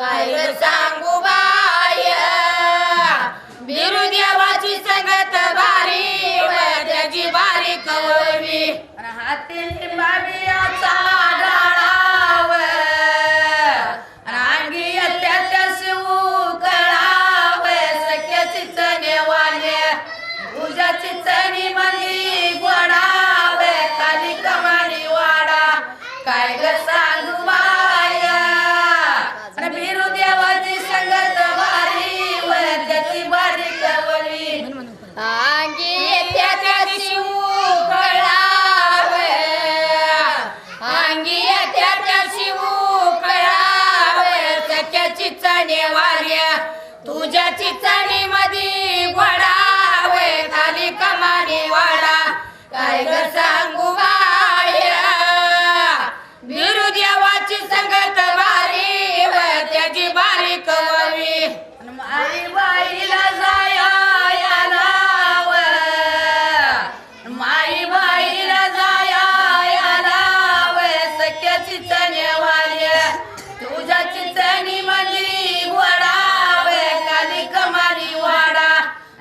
काय सांगू बाय. बिरू देवाची संगत बारी त्याची बारीक कवी राहते It's sorry.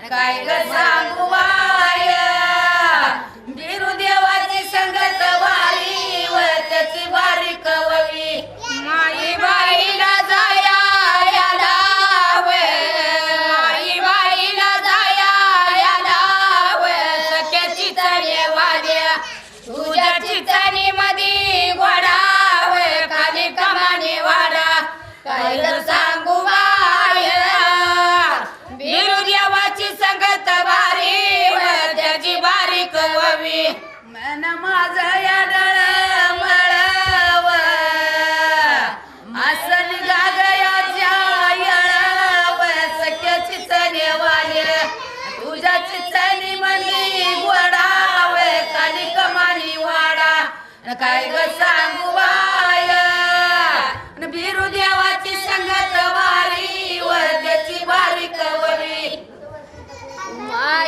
काय ग सांगू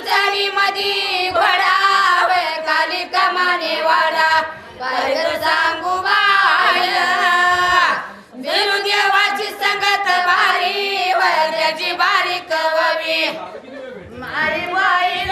चवी मधी काली कमाने वाला सांगू बाळू देवाची संगत भारी त्याची बारीक ववी मारी बाई